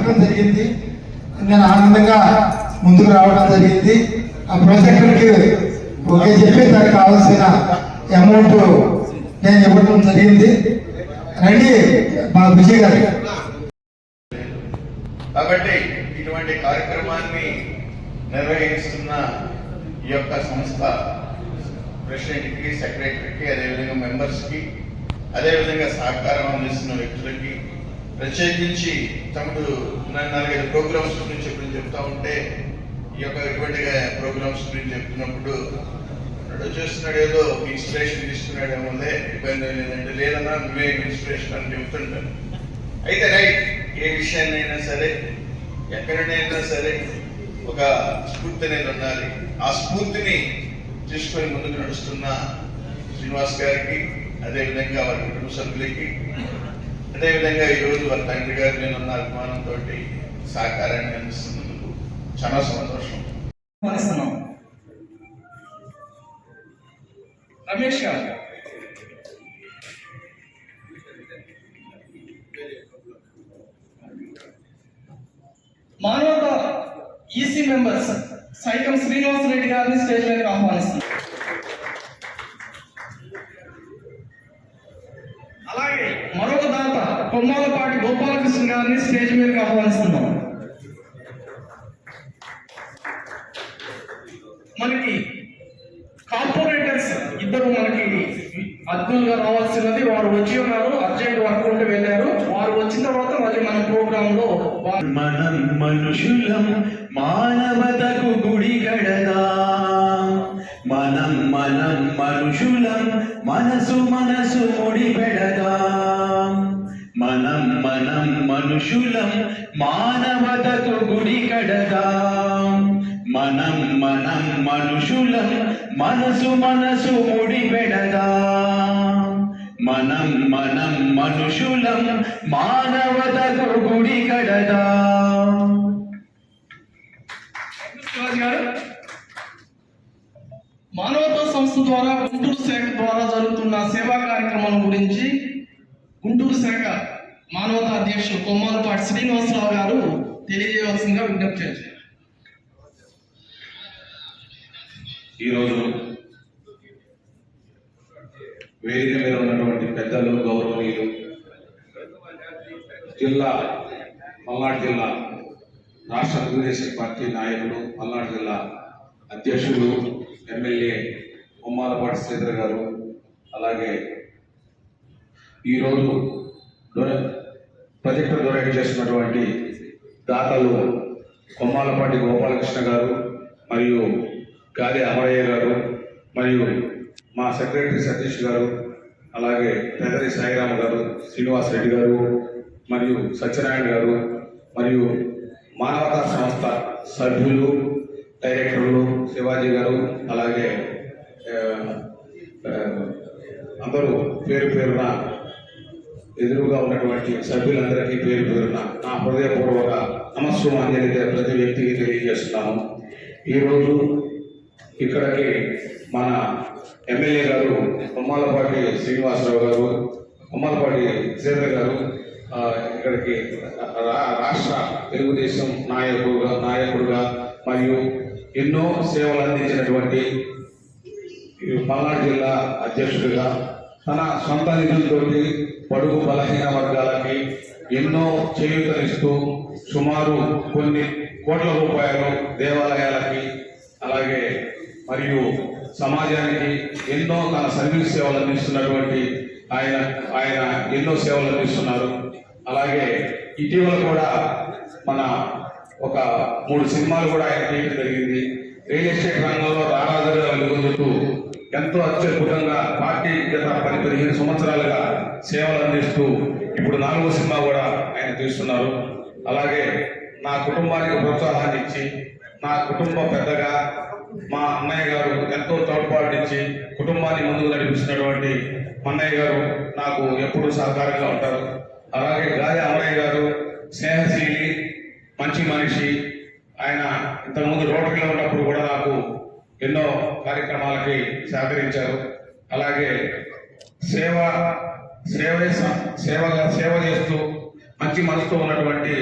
చెప్పడం జరిగింది. నేను ఆనందంగా ముందుకు రావడం జరిగింది. ఆ ప్రాజెక్టుకి ఓకే చెప్పి దానికి కావాల్సిన అమౌంట్ నేను ఇవ్వడం జరిగింది. రండి మా విజయ్ గారు. కాబట్టి ఇటువంటి కార్యక్రమాన్ని నిర్వహిస్తున్న ఈ యొక్క సంస్థ ప్రెసిడెంట్కి సెక్రటరీకి అదేవిధంగా మెంబర్స్కి అదేవిధంగా సహకారం అందిస్తున్న వ్యక్తులకి ప్రత్యేకించి తమ్ముడు నాలుగైదు ప్రోగ్రామ్స్ గురించి ఎప్పుడు చెప్తా ఉంటే ఈ యొక్క ఇటువంటి ప్రోగ్రామ్స్ గురించి చెప్తున్నప్పుడు వాడు చేస్తున్నాడు ఏదో ఇన్స్పిరేషన్ తీసుకున్నాడు ఏమోలే ఇబ్బంది లేదంటే లేదన్నా నువ్వే ఇన్స్పిరేషన్ అని చెప్తుంటాను అయితే రైట్ ఏ విషయాన్నైనా సరే ఎక్కడైనా సరే ఒక స్ఫూర్తి అనేది ఉండాలి. ఆ స్ఫూర్తిని తీసుకొని ముందుకు నడుస్తున్న శ్రీనివాస్ గారికి అదేవిధంగా వారి కుటుంబ సభ్యులకి అదేవిధంగా ఈరోజు వారి తండ్రి గారి నేను ఉన్న అభిమానంతో సహకారాన్ని అందిస్తున్నందుకు చాలా సంతోషం. రమేష్ గారు. మానవత ఈసీ మెంబర్స్ సైకం శ్రీనివాస్ రెడ్డి గారిని స్టేజ్ మీద ఆహ్వానిస్తున్నాం. అలాగే మరో కొమ్మాలపాటి గోపాలకృష్ణ గారిని స్టేజ్ మీదకి ఆహ్వానిస్తున్నాం. మనకి కార్పొరేటర్స్ ఇద్దరు మనకి అద్భుతంగా రావాల్సినది వారు వచ్చి ఉన్నారు అర్జెంట్ వర్క్ ఉంటే వెళ్ళారు. వారు వచ్చిన తర్వాత మళ్ళీ మన ప్రోగ్రామ్లో మనం మనుషులం మానవతకు గుడి గడదా మనం మనం మనుషులం మనసు మనసు ముడి పెడదా. మనం మనం మనుషులం మానవతకు గుడి కడదాం. మనం మనం మనుషులం మనసు మనసు ముడి పెడదా. మనం మనం మనుషులం మానవతకు గుడి కడదా. మానవతా సంస్థ ద్వారా గుంటూరు శాఖ ద్వారా జరుగుతున్న సేవా కార్యక్రమం గురించి గుంటూరు శాఖ మానవతా అధ్యక్షులు కొమ్మాలపాటి శ్రీనివాసరావు గారు తెలియజేయవలసిందిగా విజ్ఞప్తి చేశారు. ఈరోజు వేదిక మీద ఉన్నటువంటి పెద్దలు గౌరవనీయులు జిల్లా పల్నాడు జిల్లా రాష్ట్ర తెలుగుదేశం పార్టీ నాయకులు పల్నాడు జిల్లా అధ్యక్షులు ఎమ్మెల్యే కొమ్మాలపాటి శ్రీధర్ గారు అలాగే ఈరోజు ప్రాజెక్టు డొనేట్ చేస్తున్నటువంటి దాతలు కొమ్మాలపాటి గోపాలకృష్ణ గారు మరియు గాలి అమరయ్య గారు మరియు మా సెక్రటరీ సతీష్ గారు అలాగే పెదరి సాయిరామ్ గారు శ్రీనివాస్ రెడ్డి గారు మరియు సత్యనారాయణ గారు మరియు మానవతా సంస్థ సభ్యులు డైరెక్టర్లు శివాజీ గారు అలాగే అందరూ పేరు పేరున ఎదురుగా ఉన్నటువంటి సభ్యులందరికీ పేరు పేరున నా హృదయపూర్వక నమస్సుమాంజలి ప్రతి వ్యక్తికి తెలియజేస్తున్నాను. ఈరోజు ఇక్కడికి మన ఎమ్మెల్యే గారు కొమ్మాలపాటి శ్రీనివాసరావు గారు కొమ్మాలపాటి శ్రీధర్ గారు ఇక్కడికి రా- రాష్ట్ర తెలుగుదేశం నాయకుడుగా నాయకుడుగా మరియు ఎన్నో సేవలు అందించినటువంటి పల్నాడు జిల్లా అధ్యక్షుడిగా తన సొంత నిధులతోటి పడుగు బలహీన వర్గాలకి ఎన్నో చేయూతనిస్తూ సుమారు కొన్ని కోట్ల రూపాయలు దేవాలయాలకి అలాగే మరియు సమాజానికి ఎన్నో తన సర్వీస్ సేవలు అందిస్తున్నటువంటి ఆయన ఆయన ఎన్నో సేవలు అందిస్తున్నారు. అలాగే ఇటీవల కూడా మన ఒక మూడు సినిమాలు కూడా ఆయన చేయడం జరిగింది. రియల్ ఎస్టేట్ రంగంలో రారాజుగా వెలుగొందుతూ ఎంతో అత్యద్భుతంగా గత పది పదిహేను సంవత్సరాలుగా సేవలు అందిస్తూ ఇప్పుడు నాలుగో సినిమా కూడా ఆయన తీస్తున్నారు. అలాగే నా కుటుంబానికి ప్రోత్సాహాన్ని ఇచ్చి నా కుటుంబ పెద్దగా మా అన్నయ్య గారు ఎంతో తోడ్పాటునిచ్చి కుటుంబాన్ని ముందుకు నడిపిస్తున్నటువంటి అన్నయ్య గారు నాకు ఎప్పుడూ సహకారంగా ఉంటారు. అలాగే గాలి అన్నయ్య గారు స్నేహశీలి మంచి మనిషి. ఆయన ఇంతకుముందు రోడ్డులో ఉన్నప్పుడు కూడా నాకు ఎన్నో కార్యక్రమాలకి సహకరించారు. అలాగే సేవ సేవ సేవగా సేవ చేస్తూ మంచి మనసుతో ఉన్నటువంటి